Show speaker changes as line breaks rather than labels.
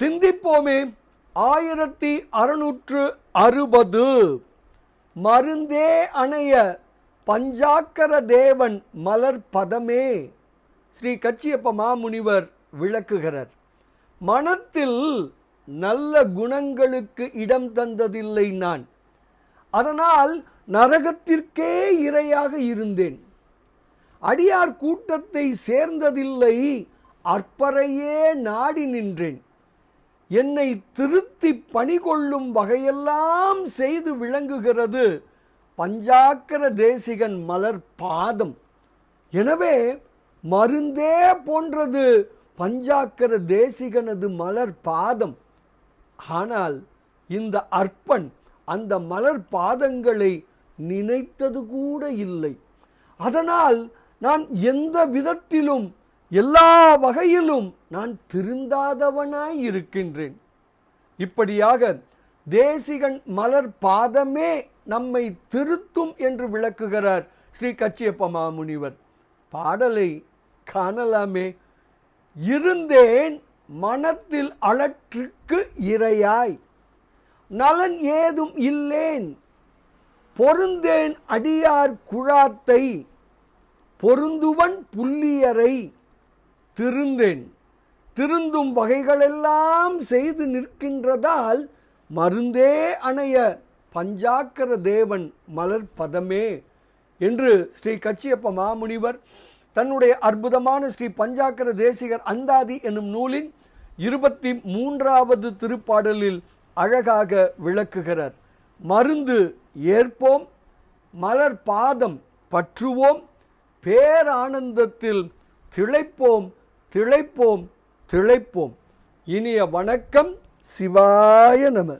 சிந்திப்போமே. ஆயிரத்தி அறுநூற்று அறுபது. மருந்தே அணைய பஞ்சாக்கர தேவன் மலர் பதமே. ஸ்ரீ கச்சியப்ப மாமுனிவர் விளக்குகிறார். மனத்தில் நல்ல குணங்களுக்கு இடம் தந்ததில்லை நான். அதனால் நரகத்திற்கே இரையாக இருந்தேன். அடியார் கூட்டத்தை சேர்ந்ததில்லை அற்பரையே நாடி நின்றேன். என்னை திருத்தி பணிகொள்ளும் வகையெல்லாம் செய்து விளங்குகிறது பஞ்சாக்கர தேசிகன் மலர் பாதம். எனவே மருந்தே போன்றது பஞ்சாக்கர தேசிகனது மலர் பாதம். ஆனால் இந்த அர்ப்பன் அந்த மலர் பாதங்களை நினைத்தது கூட இல்லை. அதனால் நான் எந்த விதத்திலும் எல்லா வகையிலும் நான் திருந்தாதவனாய் இருக்கின்றேன். இப்படியாக தேசிகன் மலர் பாதமே நம்மை திருத்தும் என்று விளக்குகிறார் ஸ்ரீ கச்சியப்ப மாமுனிவர். பாடலை காணலாமே. இருந்தேன் மனத்தில் அலற்றுக்கு இரையாய். நலன் ஏதும் இல்லேன். பொருந்தேன் அடியார் குழாத்தை. பொருந்துவன் புள்ளியரை திருந்தேன். திருந்தும் வகைகளெல்லாம் செய்து நிற்கின்றதால் மருந்தே அணைய பஞ்சாக்கர தேவன் மலர் பதமே என்று ஸ்ரீ கச்சியப்ப மாமுனிவர் தன்னுடைய அற்புதமான ஸ்ரீ பஞ்சாக்கர தேசிகர் அந்தாதி என்னும் நூலின் இருபத்தி மூன்றாவது திருப்பாடலில் அழகாக விளக்குகிறார். மருந்து ஏற்போம் மலர் பாதம் பற்றுவோம் பேரானந்தத்தில் திளைப்போம் திளைப்போம் திளைப்போம். இனிய வணக்கம் சிவாய நம.